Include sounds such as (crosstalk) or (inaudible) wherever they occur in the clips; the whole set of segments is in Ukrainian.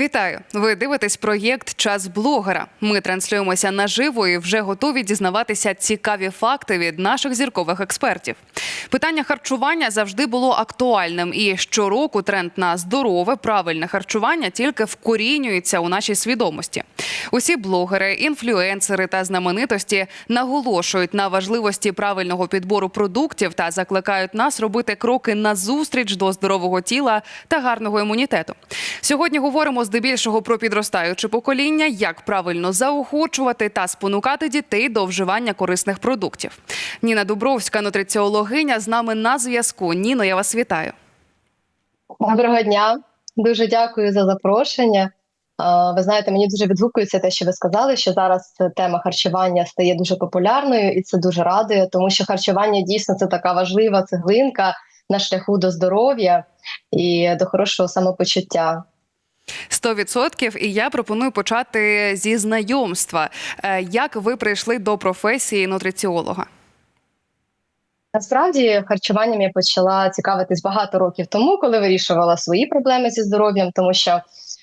Вітаю! Ви дивитесь проєкт Час блогера. Ми транслюємося наживо і вже готові дізнаватися цікаві факти від наших зіркових експертів. Питання харчування завжди було актуальним, і щороку тренд на здорове, правильне харчування тільки вкорінюється у нашій свідомості. Усі блогери, інфлюенсери та знаменитості наголошують на важливості правильного підбору продуктів та закликають нас робити кроки назустріч до здорового тіла та гарного імунітету. Сьогодні говоримо здебільшого про підростаюче покоління, як правильно заохочувати та спонукати дітей до вживання корисних продуктів. Ніна Дубровська, нутриціологиня, з нами на зв'язку. Ніно, я вас вітаю. Доброго дня, дуже дякую за запрошення. Ви знаєте, мені дуже відгукується те, що ви сказали, що зараз тема харчування стає дуже популярною, і це дуже радує, тому що харчування дійсно це така важлива цеглинка на шляху до здоров'я і до хорошого самопочуття. 100%. І я пропоную почати зі знайомства. Е, Як ви прийшли до професії нутриціолога? Насправді харчуванням я почала цікавитись багато років тому, коли вирішувала свої проблеми зі здоров'ям, тому що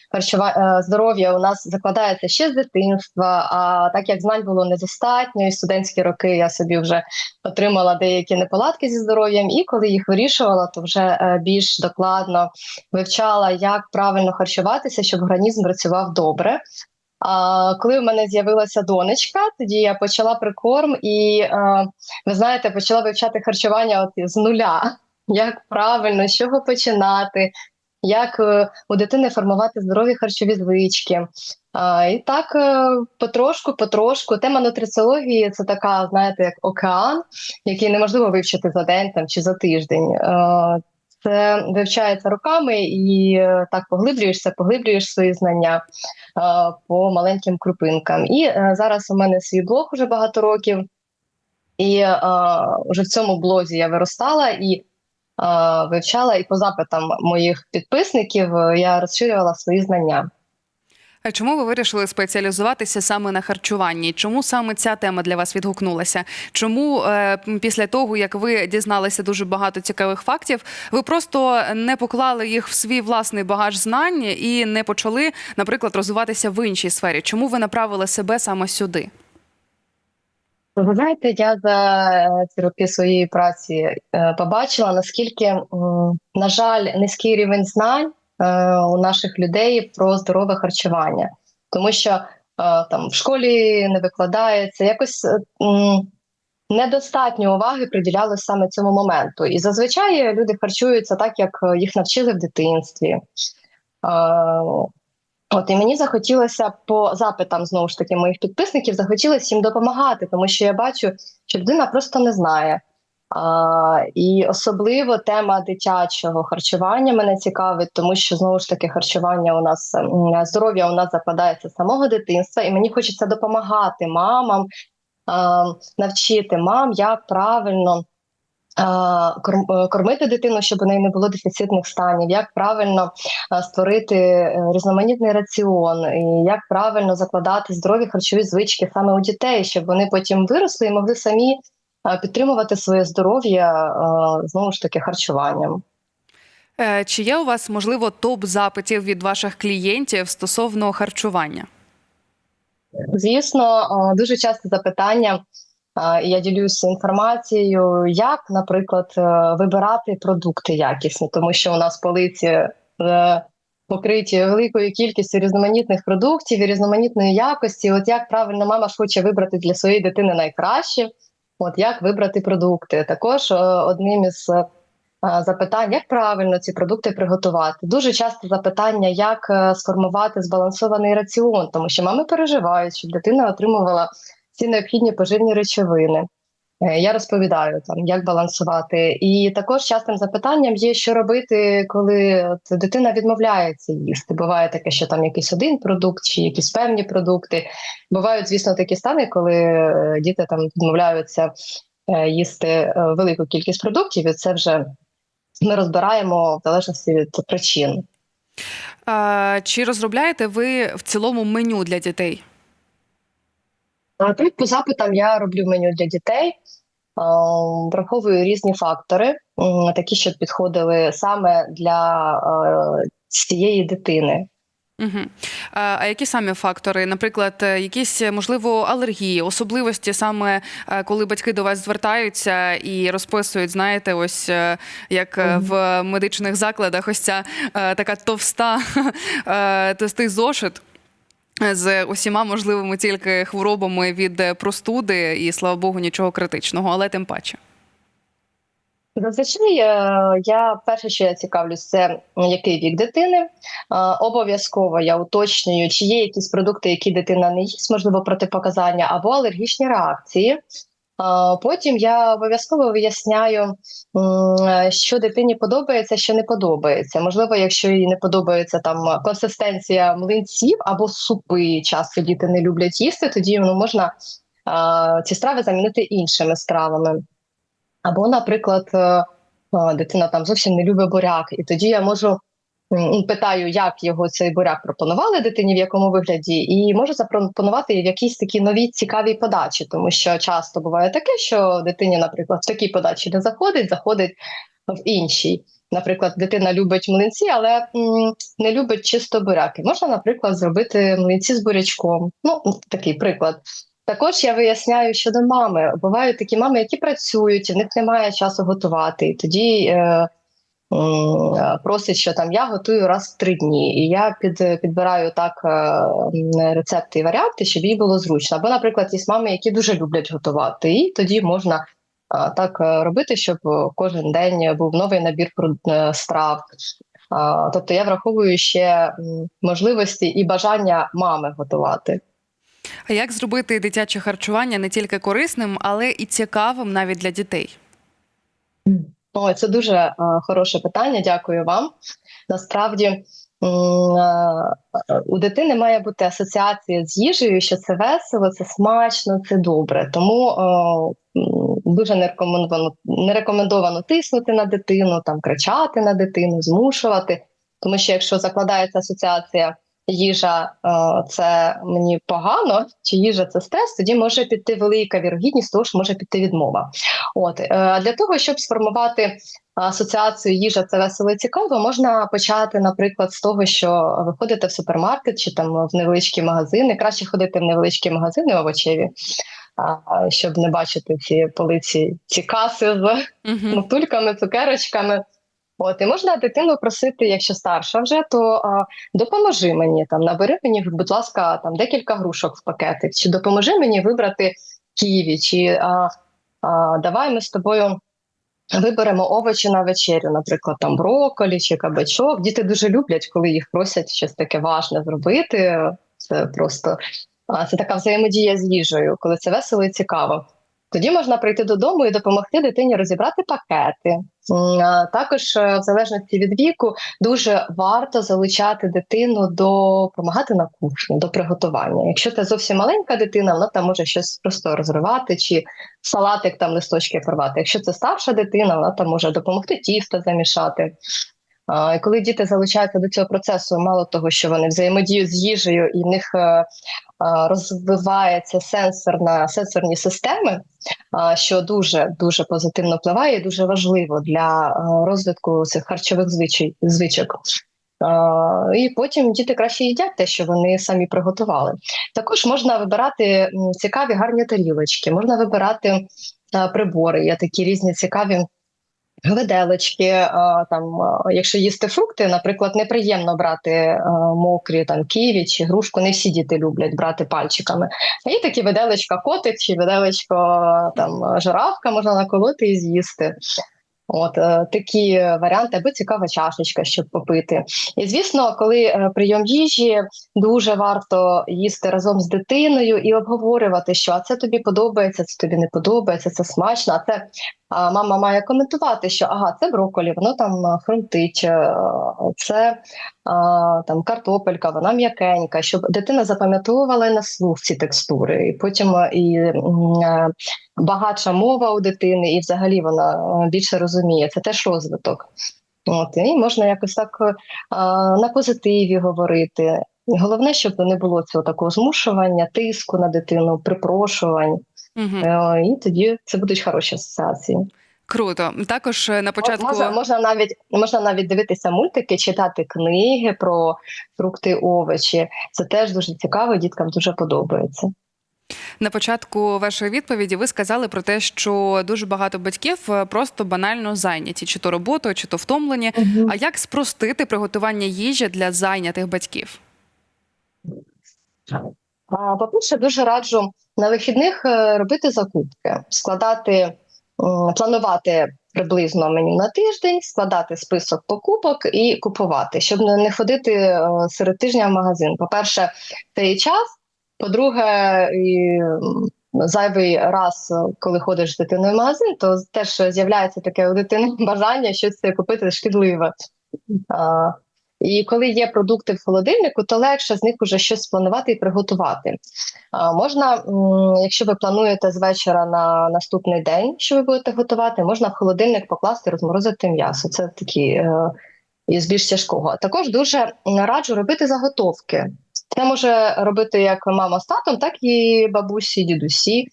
харчова е, здоров'я у нас закладається ще з дитинства. А так як знань було недостатньо, і студентські роки я собі вже отримала деякі неполадки зі здоров'ям, і коли їх вирішувала, то вже е, більш докладно вивчала, як правильно харчуватися, щоб організм працював добре. А коли в мене з'явилася донечка, тоді я почала прикорм і е, ви знаєте, почала вивчати харчування от з нуля. Як правильно, з чого починати, як е, у дитини формувати здорові харчові звички. І так е, потрошку, потрошку. Тема нутриціології це така, знаєте, як океан, який неможливо вивчити за день там чи за тиждень. Е, це вивчається роками і так поглиблюєшся, поглиблюєш свої знання по маленьким крупинкам. І зараз у мене свій блог уже багато років, і е, вже в цьому блозі я виростала і вивчала, і по запитам моїх підписників е, я розширювала свої знання. А чому ви вирішили спеціалізуватися саме на харчуванні? Чому саме ця тема для вас відгукнулася? Чому е, після того, як ви дізналися дуже багато цікавих фактів, ви просто не поклали їх в свій власний багаж знань і не почали, наприклад, розвиватися в іншій сфері? Чому ви направили себе саме сюди? Ви знаєте, я за е, ці роки своєї праці е, побачила, наскільки, на жаль, низький рівень знань е, у наших людей про здорове харчування, тому що там в школі не викладається якось. Недостатньо уваги приділялось саме цьому моменту, і зазвичай люди харчуються так, як їх навчили в дитинстві. От і мені захотілося по запитам знову ж таки моїх підписників, захотілося їм допомагати, тому що я бачу, що людина просто не знає. А, і особливо тема дитячого харчування мене цікавить, тому що знову ж таки харчування у нас здоров'я у нас закладається з самого дитинства, і мені хочеться допомагати мамам, а, навчити мам, як правильно кормити дитину, щоб у неї не було дефіцитних станів, як правильно створити е, різноманітний раціон, і як правильно закладати здорові харчові звички саме у дітей, щоб вони потім виросли і могли самі підтримувати своє здоров'я знову ж таки харчуванням. Е, Чи є у вас можливо топ запитів від ваших клієнтів стосовно харчування? Звісно, дуже часто запитання. Я ділюся інформацією, як, наприклад, е, вибирати продукти якісні, тому що у нас полиці е, покриті великою кількістю різноманітних продуктів і різноманітної якості. От як правильно мама ж хоче вибрати для своєї дитини найкраще, от як вибрати продукти. Також е, одним із запитань, як правильно ці продукти приготувати. Дуже часто запитання, як сформувати збалансований раціон, тому що мами переживають, щоб дитина отримувала всі необхідні поживні речовини. Е, Я розповідаю там, як балансувати. І також частим запитанням є, що робити, коли от дитина відмовляється їсти. Буває таке, що там якийсь один продукт чи якісь певні продукти. Бувають, звісно, такі стани, коли е, діти там відмовляються е, їсти велику кількість продуктів, і це вже ми розбираємо в залежності від причин. Чи розробляєте ви в цілому меню для дітей? А Тут по запитам я роблю меню для дітей, враховую різні фактори, такі, щоб підходили саме для е, цієї дитини. Угу. А які самі фактори? Наприклад, е, якісь можливо алергії, особливості саме е, коли батьки до вас звертаються і розписують, знаєте, ось е, як е, в медичних закладах, ось ця е, така товста (laughs) е, товстий зошит. З усіма можливими тільки хворобами від е, простуди, і слава Богу, нічого критичного, але тим паче. Зазвичай е, я перше, що я цікавлюсь, це який вік дитини. Обов'язково я уточнюю, чи є якісь продукти, які дитина не їсть, можливо, протипоказання або алергічні реакції. Е, Потім я обов'язково виясняю, що дитині подобається, що не подобається. Можливо, якщо їй не подобається там консистенція млинців або супи, часто діти не люблять їсти, тоді ну, можна е, ці страви замінити іншими стравами. Або, наприклад, е, е, дитина там зовсім не любить буряк, і тоді я можу питаю, як його цей буряк пропонували дитині, в якому вигляді, і можу запропонувати в якійсь такій новій цікавій подачі, тому що часто буває таке, що дитині, наприклад, в такій подачі не заходить, заходить в іншій. Наприклад, дитина любить млинці, але м, не любить чисто буряки. Можна, наприклад, зробити млинці з бурячком. Ну, такий приклад. Також я виясняю щодо мами. Бувають такі мами, які працюють, в них немає часу готувати. І тоді е, м, просять, що там я готую раз в три дні. І я під, підбираю так е, рецепти і варіанти, щоб їй було зручно. Або, наприклад, є мами, які дуже люблять готувати, і тоді можна так е, робити, щоб е, кожен день був новий набір про- е, страв. Тобто я враховую ще можливості і бажання мами готувати. А як зробити дитяче харчування не тільки корисним, але і цікавим навіть для дітей? Ой, це дуже е, хороше питання. Дякую вам. Насправді е, у дитини має бути асоціація з їжею, що це весело, це смачно, це добре. Тому е, дуже не рекомендовано, не рекомендовано тиснути на дитину, там кричати на дитину, змушувати. Тому що якщо закладається асоціація їжа е, це мені погано, чи їжа це стрес, тоді може піти велика вірогідність того, що може піти відмова. От е, для того, щоб сформувати асоціацію їжа це весело і цікаво, можна почати, наприклад, з того, що ви ходите в супермаркет чи там в невеличкі магазини. Краще ходити в невеличкі магазини овочеві, щоб не бачити ці полиці, ці каси з Угу. мотульками, цукерочками. От і можна дитину просити, якщо старша вже, то а, допоможи мені там, набери мені, будь ласка, там декілька грушок в пакетик, чи допоможи мені вибрати ківі, чи а, а, давай ми з тобою виберемо овочі на вечерю, наприклад, там брокколі чи кабачок. Діти дуже люблять, коли їх просять щось таке важне зробити. Це просто це така взаємодія з їжею, коли це весело і цікаво. Тоді можна прийти додому і допомогти дитині розібрати пакети. Також, е, в залежності від віку, дуже варто залучати дитину до допомагати на кухні, до приготування. Якщо це зовсім маленька дитина, вона там може щось просто розривати чи салатик там листочки порвати. Якщо це старша дитина, вона там може допомогти тісто замішати. І коли діти залучаються до цього процесу, мало того, що вони взаємодіють з їжею, і в них е, а, розвивається сенсорна сенсорні системи, що дуже дуже позитивно впливає, і дуже важливо для е, розвитку цих харчових звичай, звичок. І потім діти краще їдять те, що вони самі приготували. Також можна вибирати цікаві гарні тарілочки, можна вибирати е, прибори. Є такі різні цікаві виделочки. Там, якщо їсти фрукти, наприклад, неприємно брати мокрі там ківі чи грушку. Не всі діти люблять брати пальчиками. А є такі виделечка котик чи виделечко там жирафка можна наколоти і з'їсти. От е, такі варіанти, або цікава чашечка, щоб попити. І звісно, коли е, прийом їжі дуже варто їсти разом з дитиною і обговорювати, що а це тобі подобається, це тобі не подобається, це смачно. А це а, мама має коментувати, що ага, це брокколі, воно там а, хрумтить, е, це а, там картопелька, вона м'якенька, щоб дитина запам'ятовувала на слух ці текстури, і потім е, і е, багатша мова у дитини, і взагалі вона е, більше розуміє. Це теж розвиток. От і можна якось так е, на позитиві говорити. Головне, щоб не було цього такого змушування, тиску на дитину, припрошувань. Угу. І тоді це будуть хороші асоціації. Круто. Також е, на початку Можна, можна навіть можна навіть дивитися мультики, читати книги про фрукти, овочі. Це теж дуже цікаво, діткам дуже подобається. на початку вашої відповіді ви сказали про те, що дуже багато батьків е, просто банально зайняті, чи то роботою, чи то втомлені. А як спростити приготування їжі для зайнятих батьків? А, По-перше, дуже раджу на вихідних е, робити закупки, складати, планувати приблизно меню на тиждень, складати список покупок і купувати, щоб не ходити е, серед тижня в магазин. По-перше, це і час. По-друге, і зайвий раз, е, коли ходиш з дитиною в магазин, то теж з'являється таке у дитини (laughs) бажання щось купити шкідливе. І коли є продукти в холодильнику, то легше з них уже щось спланувати і приготувати. А, можна, якщо ви плануєте з вечора на наступний день, що ви будете готувати, можна в холодильник покласти, розморозити м'ясо. Це такі е, із більш тяжкого. Також дуже раджу робити заготовки. Це може робити як мама з татом, так і бабусі, дідусі.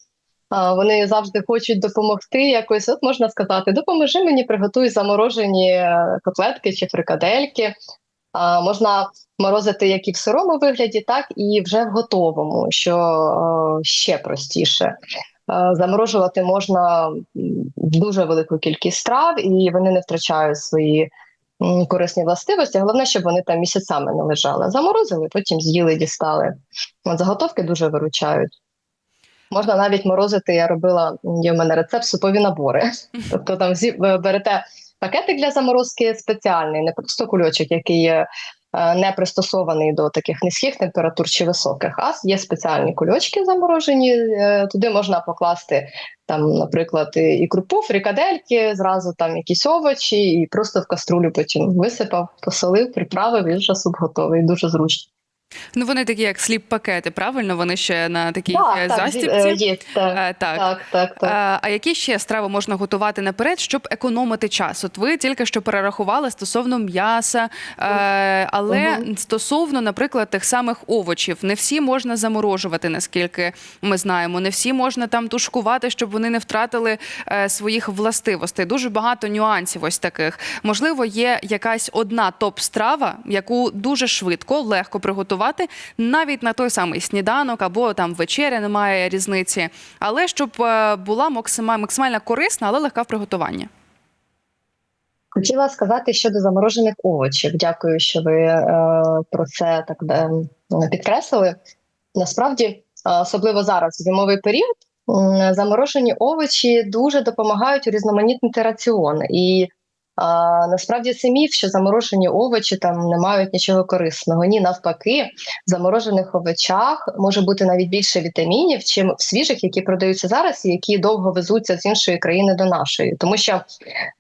Вони завжди хочуть допомогти якось. От можна сказати, допоможи мені, приготуй заморожені е, котлетки чи фрикадельки. Можна морозити як і в сирому вигляді, так і вже в готовому, що е, ще простіше. Е, заморожувати можна дуже велику кількість страв, і вони не втрачають свої корисні властивості. Головне, щоб вони там місяцями не лежали. Заморозили, потім з'їли, дістали. От заготовки дуже виручають. Можна навіть морозити. Я робила є в мене рецепт супові набори. (laughs) Тобто там зі берете пакетик для заморозки спеціальний, не просто кульочок, який є е, не пристосований до таких низьких температур чи високих, а є спеціальні кульочки заморожені. е, Туди можна покласти там, наприклад, і крупу, фрикадельки, зразу там якісь овочі, і просто в каструлю потім висипав, посолив, приправив, і вже суп готовий. Дуже зручно. Ну вони такі, як сліп-пакети, правильно? Вони ще на такій Так, е, так, е, є, так, Е, так. так, так, так. А, а які ще страви можна готувати наперед, щоб економити час? От ви тільки що перерахували стосовно м'яса, але стосовно, наприклад, тих самих овочів, не всі можна заморожувати, наскільки ми знаємо. Не всі можна там тушкувати, щоб вони не втратили своїх властивостей. Дуже багато нюансів ось таких. Можливо, є якась одна топ-страва, яку дуже швидко, легко приготувати, навіть на той самий сніданок або там вечеря, немає різниці. Але щоб е, була максимально корисна, але легка в приготуванні. Хотіла сказати щодо заморожених овочів. Дякую, що ви е, про це так е, підкреслили. Насправді, е, особливо зараз, в зимовий період, заморожені овочі дуже допомагають урізноманітнити раціон. І е, насправді це міф, що заморожені овочі там не мають нічого корисного. Ні, навпаки, в заморожених овочах може бути навіть більше вітамінів, чим в свіжих, які продаються зараз, і які довго везуться з іншої країни до нашої, тому що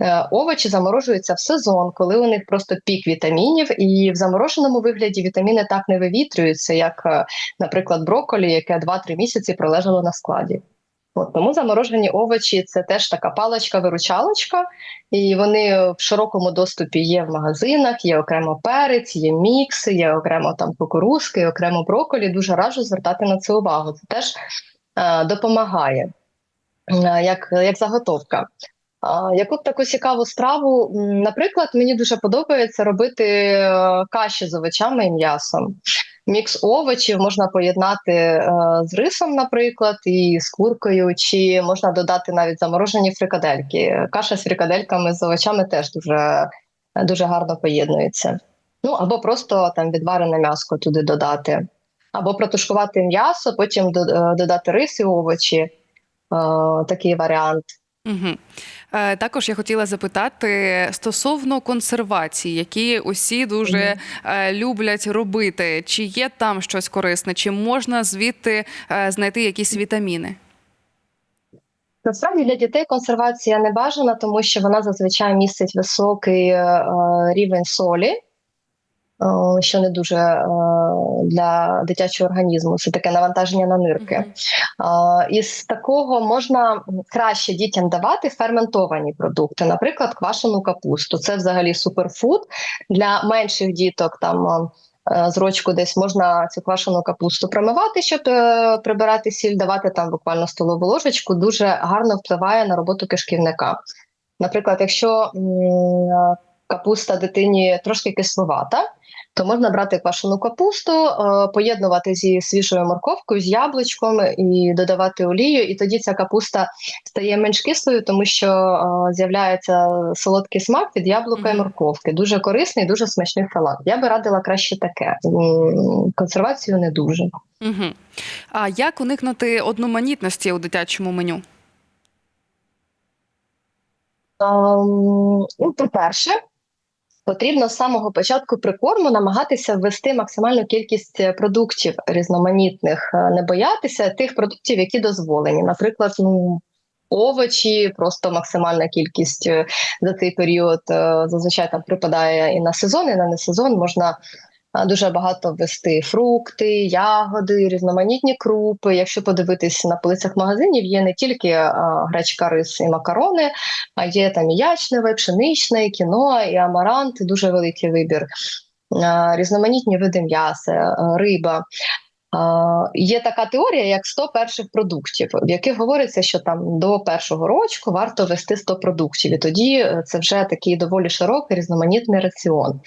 Е, Овочі заморожуються в сезон, коли у них просто пік вітамінів, і в замороженому вигляді вітаміни так не вивітрюються, як, е, наприклад, брокколі, яке 2-3 місяці пролежало на складі. От, тому заморожені овочі це теж така паличка-виручалочка, і вони в широкому доступі є в магазинах, є окремо перець, є мікси, є окремо там кукурузки, окремо брокколі. Дуже раджу звертати на це увагу. Це теж е, допомагає е, як, як заготовка. А, Яку б таку цікаву страву, наприклад, мені дуже подобається робити е, каші з овочами і м'ясом. Мікс овочів можна поєднати е, з рисом, наприклад, і з куркою, чи можна додати навіть заморожені фрикадельки. Каша з фрикадельками з овочами теж дуже, дуже гарно поєднується. Ну або просто там відварене м'ясо туди додати, або протушкувати м'ясо, потім е, додати рис і овочі. Е, Такий варіант. Угу. Е, також я хотіла запитати стосовно консервації, які усі дуже е, люблять робити. Чи є там щось корисне, чи можна звідти е, знайти якісь вітаміни? Насправді для дітей консервація не бажана, тому що вона зазвичай містить високий рівень солі, що не дуже е, для дитячого організму. Це таке навантаження на нирки. Із такого можна краще дітям давати ферментовані продукти, наприклад, квашену капусту. Це взагалі суперфуд для менших діток. Там е, з рочку десь можна цю квашену капусту промивати, щоб е, прибирати сіль, давати там буквально столову ложечку. Дуже гарно впливає на роботу кишківника. Наприклад, якщо м, капуста дитині трошки кисловата, то можна брати квашену капусту, е, поєднувати зі свіжою морковкою, з яблучком і додавати олію. І тоді ця капуста стає менш кислою, тому що е, з'являється солодкий смак від яблука і морковки. Дуже корисний, дуже смачний салат. Я би радила краще таке. Консервацію не дуже. Угу. А як уникнути одноманітності у дитячому меню? Ну, по-перше, потрібно з самого початку прикорму намагатися ввести максимальну кількість е, продуктів різноманітних, е, не боятися тих продуктів, які дозволені. Наприклад, ну, овочі, просто максимальна кількість е, за цей період зазвичай там припадає і на сезон, і на несезон можна. Дуже багато ввести фрукти, ягоди, різноманітні крупи. Якщо подивитись на полицях магазинів, є не тільки гречка, рис і макарони, а є там і ячневе, пшеничне, кіно, і амарант, дуже великий вибір. Різноманітні види м'яса, е, риба. Є така теорія, як 100 перших продуктів, в яких говориться, що там до першого рочку варто вести 100 продуктів, і тоді е, це вже такий доволі широкий різноманітний раціон.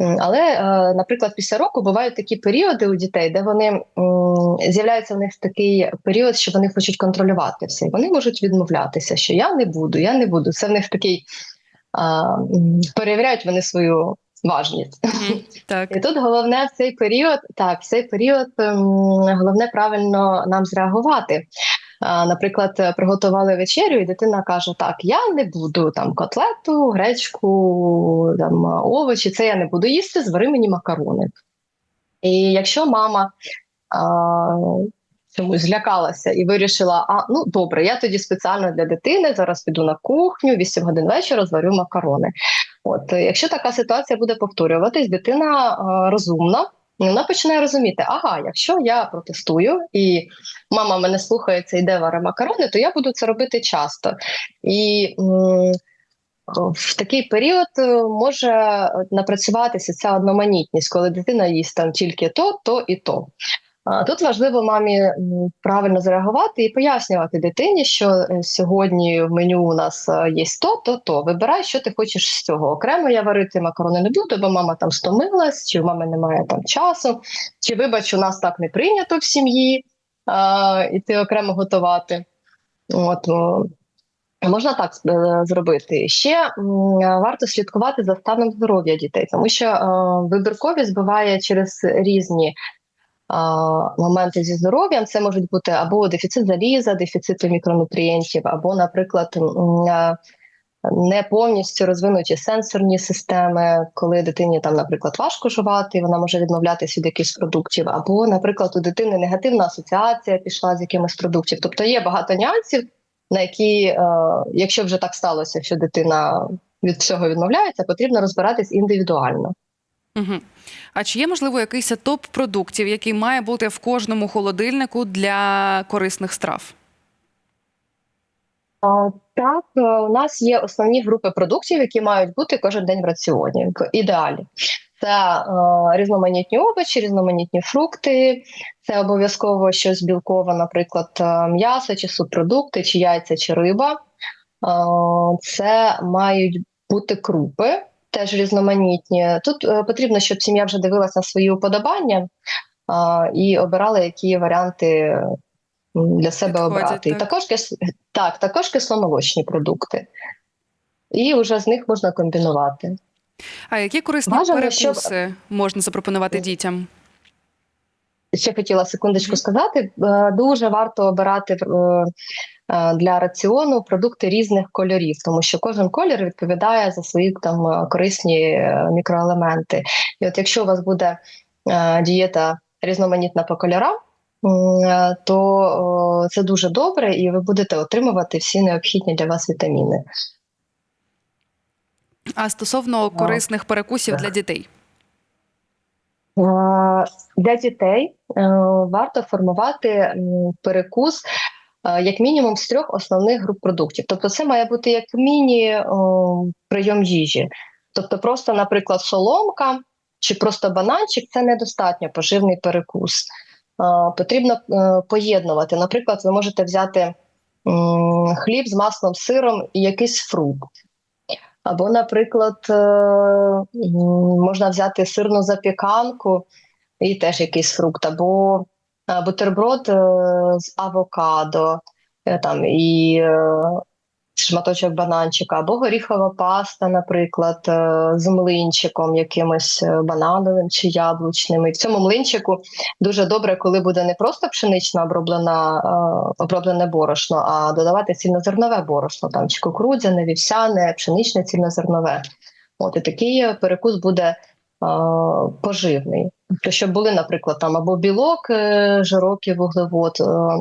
Але, е, наприклад, після року бувають такі періоди у дітей, де вони з'являється в них такий період, що вони хочуть контролювати все. Вони можуть відмовлятися, що я не буду, я не буду. Це в них такий перевіряють вони свою важність. Так. І тут головне в цей період, так, в цей період головне правильно нам зреагувати. А, Наприклад, приготували вечерю, і дитина каже: Так, я не буду там котлету, гречку, там овочі, це я не буду їсти, звари мені макарони. І якщо мама а, чомусь злякалася і вирішила: а ну добре, я тоді спеціально для дитини зараз піду на кухню, 8 годин вечора зварю макарони. От, якщо така ситуація буде повторюватись, дитина е, розумна. Вона починає розуміти, ага, якщо я протестую і мама мене слухається, йде варе макарони, то я буду це робити часто. І м, в такий період е, може напрацюватися ця одноманітність, коли дитина їсть там тільки то, то і то. Тут важливо мамі правильно зреагувати і пояснювати дитині, що е, сьогодні в меню у нас е, є то, то, то. Вибирай, що ти хочеш з цього. Окремо я варити макарони не буду, бо мама там стомилась, чи в мами немає там часу, чи вибач, у нас так не прийнято в сім'ї а, окремо готувати. От, Можна так е, зробити. Ще варто слідкувати за станом здоров'я дітей, тому що е, вибірковість буває через різні моменти зі здоров'ям. Це можуть бути або дефіцит заліза, дефіцит мікронутрієнтів, або, наприклад, е, не повністю розвинуті сенсорні системи, коли дитині там, наприклад, важко жувати, і вона може відмовлятися від якихось продуктів, або, наприклад, у дитини негативна асоціація пішла з якимось продуктів. Тобто є багато нюансів, на які, е, якщо вже так сталося, що дитина від всього відмовляється, потрібно розбиратись індивідуально. Угу. А чи є можливо якийсь топ продуктів, який має бути в кожному холодильнику для корисних страв? Так, е, у нас є основні групи продуктів, які мають бути кожен день в раціоні в ідеалі. Це е, різноманітні овочі, різноманітні фрукти, це обов'язково щось білкове, наприклад, е, м'ясо чи субпродукти, чи яйця, чи риба. Це мають бути крупи, теж різноманітні. Тут потрібно, щоб сім'я вже дивилася на свої уподобання і обирала, які варіанти для себе Підходять, обрати. І також так, також кисломолочні продукти. І вже з них можна комбінувати. А які корисні Бажано, щоб- перекуси можна запропонувати дітям? Ще хотіла секундочку сказати: е, дуже варто обирати е, е, для раціону продукти різних кольорів, тому що кожен колір відповідає за свої там корисні мікроелементи. І от якщо у вас буде дієта різноманітна по кольорам, то це дуже добре, і ви будете отримувати всі необхідні для вас вітаміни. А стосовно корисних перекусів для дітей? Е, Для дітей е, варто формувати перекус е, як мінімум з трьох основних груп продуктів. Тобто, це має бути як міні-прийом їжі. Тобто, просто, наприклад, соломка чи просто бананчик це недостатньо поживний перекус. Е, Потрібно е, поєднувати. Наприклад, ви можете взяти хліб з маслом, сиром і якийсь фрукт. Або, наприклад, е, можна взяти сирну запіканку і теж якийсь фрукт, або бутерброд з авокадо, там і шматочок бананчика, або горіхова паста, наприклад, е, з млинчиком якимось е, банановим чи яблучним. І в цьому млинчику дуже добре, коли буде не просто пшенично оброблена, е, оброблене борошно, а додавати цільнозернове борошно, там чи кукурудзяне, вівсяне, пшеничне цільнозернове. От і такий перекус буде поживний. Тобто, щоб були, наприклад, там або білок, жирок і вуглевод,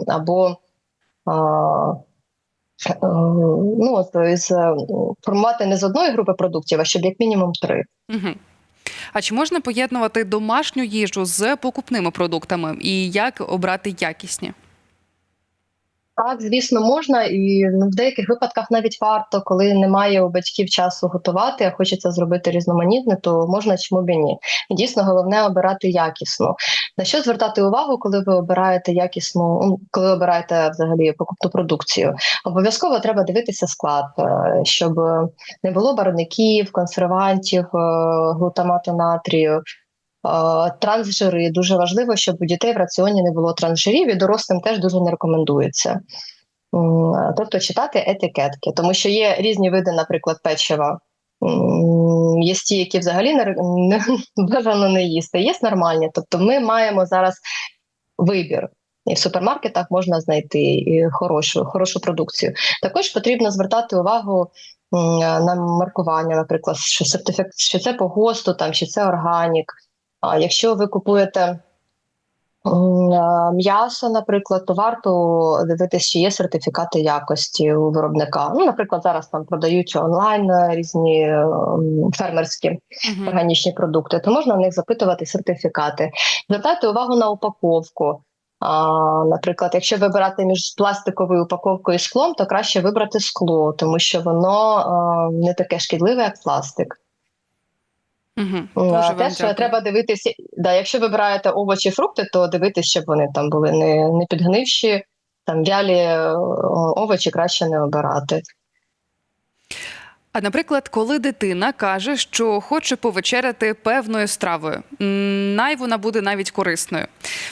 або ну, от, із, е, формувати не з одної групи продуктів, а щоб як мінімум три. Угу. А чи можна поєднувати домашню їжу з покупними продуктами і як обрати якісні? Так, звісно, можна, і ну, в деяких випадках навіть варто, коли немає у батьків часу готувати, а хочеться зробити різноманітне, то можна чому б і ні. І дійсно головне обирати якісну. На що звертати увагу, коли ви обираєте якісну, ну, коли обираєте взагалі покупну продукцію? Обов'язково треба дивитися склад, е, щоб не було барвників, консервантів, е, глутамату натрію. Е, Трансжири дуже важливо, щоб у дітей в раціоні не було трансжирів, і дорослим теж дуже не рекомендується. Тобто читати етикетки, тому що є різні види, наприклад, печива. Є ті, які взагалі не, (laughs) бажано не їсти, є нормальні. Тобто ми маємо зараз вибір. І в супермаркетах можна знайти хорошу, хорошу продукцію. Також потрібно звертати увагу на маркування, наприклад, що сертифік... що це по ГОСТу, там, чи це органік. А якщо ви купуєте м'ясо, наприклад, то варто дивитися, чи є сертифікати якості у виробника. Ну, наприклад, зараз там продають онлайн е, різні е, фермерські Угу. органічні продукти, то можна в них запитувати сертифікати. Звертайте увагу на упаковку. А, наприклад, якщо вибирати між пластиковою упаковкою і склом, то краще вибрати скло, тому що воно а, не таке шкідливе, як пластик. Угу. те, Дуже Теж треба дивитися, да, якщо вибираєте овочі, фрукти, то дивитися, щоб вони там були не, не підгнивші, там вялі е, овочі краще не обирати. А наприклад, коли дитина каже, що хоче повечеряти певною стравою, най вона буде навіть корисною.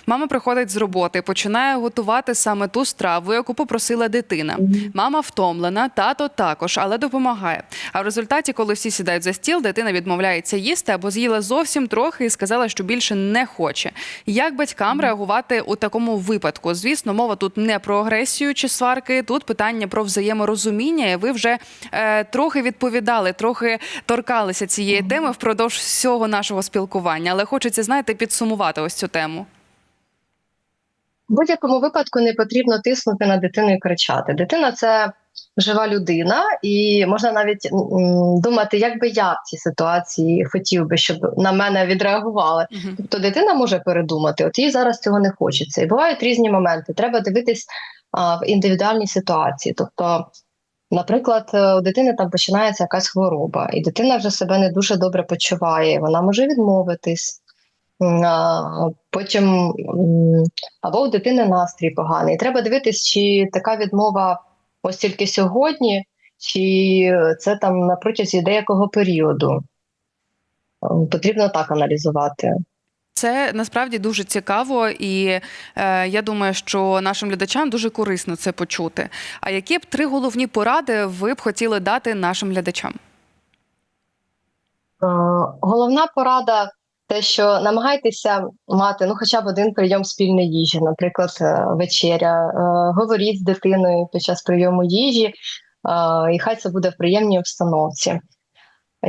Мама приходить з роботи, починає готувати саме ту страву, яку попросила дитина. Мама втомлена, тато також, але допомагає. А в результаті, коли всі сідають за стіл, дитина відмовляється їсти або з'їла зовсім трохи і сказала, що більше не хоче. Як батькам реагувати у такому випадку? Звісно, мова тут не про агресію чи сварки, тут питання про взаєморозуміння. І ви вже е, трохи відповідали, трохи торкалися цієї теми впродовж всього нашого спілкування. Але хочеться, знаєте, підсумувати ось цю тему. В будь-якому випадку не потрібно тиснути на дитину і кричати. Дитина це жива людина, і можна навіть думати, як би я в цій ситуації хотів би, щоб на мене відреагували. Мгм. Тобто дитина може передумати, от їй зараз цього не хочеться. І бувають різні моменти. Треба дивитись а, в індивідуальній ситуації. Тобто, наприклад, е, у дитини там починається якась хвороба, і дитина вже себе не дуже добре почуває, вона може відмовитись. Потім або у дитини настрій поганий. І Треба дивитись, чи така відмова ось тільки сьогодні, чи це там на протязі деякого періоду. Потрібно так аналізувати. Це насправді дуже цікаво, і е, я думаю, що нашим глядачам дуже корисно це почути. А які б три головні поради ви б хотіли дати нашим глядачам? Е, Головна порада те, що намагайтеся мати ну, хоча б один прийом спільної їжі, наприклад, е, вечеря. Е, Говоріть з дитиною під час прийому їжі, і хай це буде в приємній обстановці.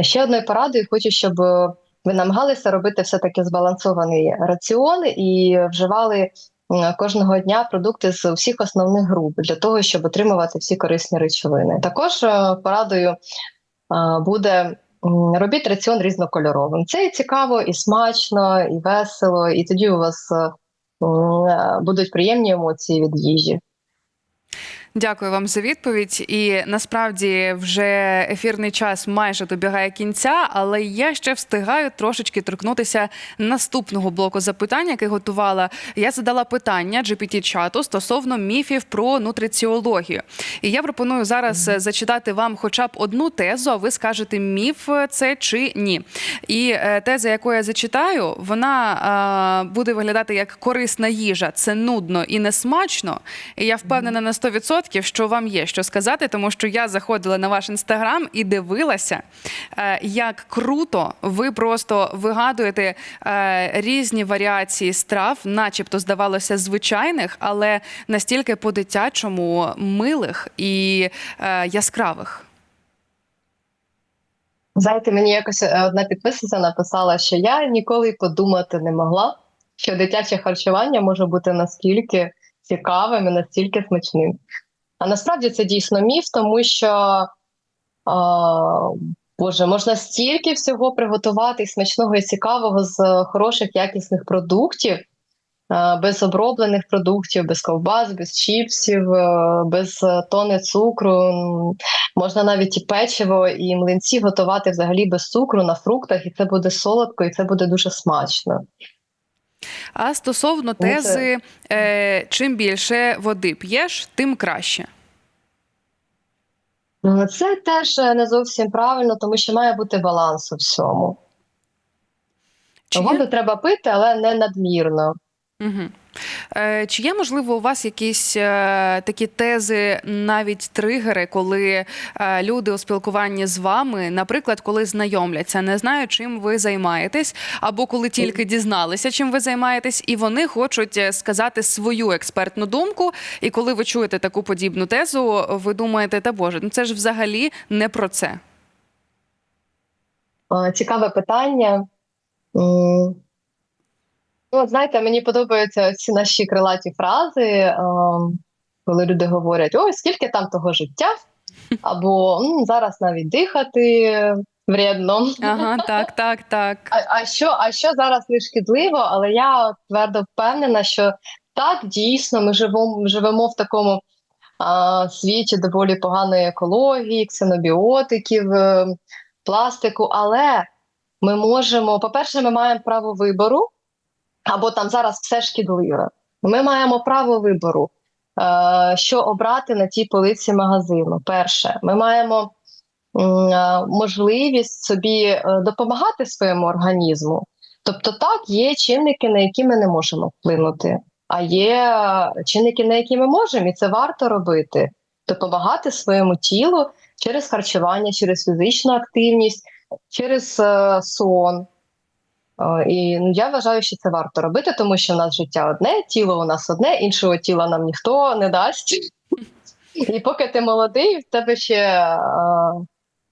Ще одною порадою хочу, щоб ви намагалися робити все-таки збалансований раціон і вживали кожного дня продукти з всіх основних груп для того, щоб отримувати всі корисні речовини. Також е, порадою е, буде робіть раціон різнокольоровим. Це і цікаво, і смачно, і весело, і тоді у вас е, е, будуть приємні емоції від їжі. Дякую вам за відповідь. І насправді вже ефірний час майже добігає кінця, але я ще встигаю трошечки торкнутися наступного блоку запитань, який готувала. Я задала питання GPT-чату стосовно міфів про нутриціологію. І я пропоную зараз е, зачитати вам хоча б одну тезу, а ви скажете, міф це чи ні. І е, теза, яку я зачитаю, вона е, буде виглядати як корисна їжа. Це нудно і несмачно. І я впевнена на 100%, що вам є що сказати, тому що я заходила на ваш інстаграм і дивилася, е, як круто ви просто вигадуєте е, різні варіації страв, начебто здавалося звичайних, але настільки по-дитячому милих і е, яскравих. Знаєте, мені якось одна підписниця написала, що я ніколи подумати не могла, що дитяче харчування може бути настільки цікавим і настільки смачним. А насправді це дійсно міф, тому що а, Боже, можна стільки всього приготувати смачного і цікавого з хороших якісних продуктів, без оброблених продуктів, без ковбас, без чіпсів, е, без е, тони цукру. Можна навіть і печиво, і млинці готувати взагалі без цукру на фруктах, і це буде солодко, і це буде дуже смачно. А стосовно Ну, тези, е, чим більше води п'єш, тим краще. Ну, Це теж е, не зовсім правильно, тому що має бути баланс у всьому. Чи Воду треба пити, але не надмірно. Угу. Е, чи є, можливо, у вас якісь е, такі тези, навіть тригери, коли е, люди у спілкуванні з вами, наприклад, коли знайомляться, не знають, чим ви займаєтесь, або коли тільки дізналися, чим ви займаєтесь, і вони хочуть сказати свою експертну думку. І коли ви чуєте таку подібну тезу, ви думаєте, та Боже, ну це ж взагалі не про це. Цікаве питання. Ну, от знаєте, мені подобаються ці наші крилаті фрази, е, коли люди говорять: ой, скільки там того життя, (laughs) або «М, зараз навіть дихати вредно. Ага, так, так, так. А, а, що, а що зараз не шкідливо, але я твердо впевнена, що так, дійсно, ми живемо, живемо в такому а, світі доволі поганої екології, ксенобіотиків, е, пластику, але ми можемо, по-перше, ми маємо право вибору, або там зараз все шкідливе. Ми маємо право вибору, е, що обрати на тій полиці магазину. Перше, ми маємо е, можливість собі е, допомагати своєму організму. Тобто, так, є чинники, на які ми не можемо вплинути, а є чинники, на які ми можемо, і це варто робити. Допомагати своєму тілу через харчування, через фізичну активність, через сон. Е, І ну, я вважаю, що це варто робити, тому що в нас життя одне, тіло у нас одне, іншого тіла нам ніхто не дасть. І поки ти молодий, в тебе ще е,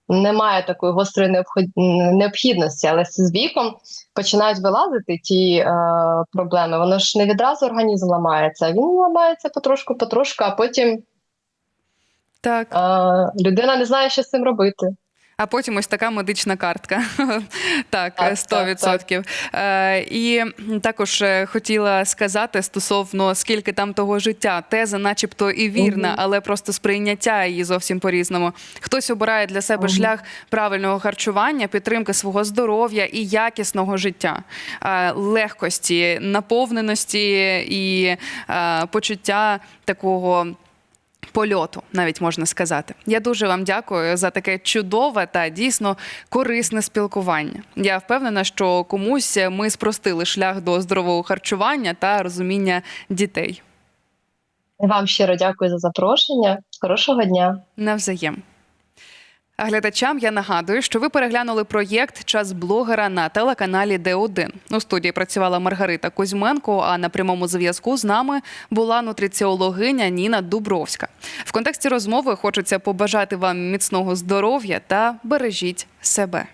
немає такої гострої необход- необхідності, але з віком починають вилазити ті е, проблеми. Воно ж не відразу організм ламається, а він ламається потрошку, потрошку, а потім Так. е, людина не знає, що з цим робити. А потім ось така медична картка. (laughs) так, Так, 100%. Е, і також е, хотіла сказати стосовно скільки там того життя. Теза, начебто, і вірна, Мгм. але просто сприйняття її зовсім по-різному. Хтось обирає для себе Мгм. шлях правильного харчування, підтримки свого здоров'я і якісного життя, е, легкості, наповненості і почуття такого. Польоту, навіть можна сказати. Я дуже вам дякую за таке чудове та дійсно корисне спілкування. Я впевнена, що комусь ми спростили шлях до здорового харчування та розуміння дітей. Вам щиро дякую за запрошення. Хорошого дня. Навзаєм. А глядачам я нагадую, що ви переглянули проєкт Час блогера на телеканалі Д1. У студії працювала Маргарита Кузьменко. А на прямому зв'язку з нами була нутриціологиня Ніна Дубровська. В контексті розмови хочеться побажати вам міцного здоров'я та бережіть себе.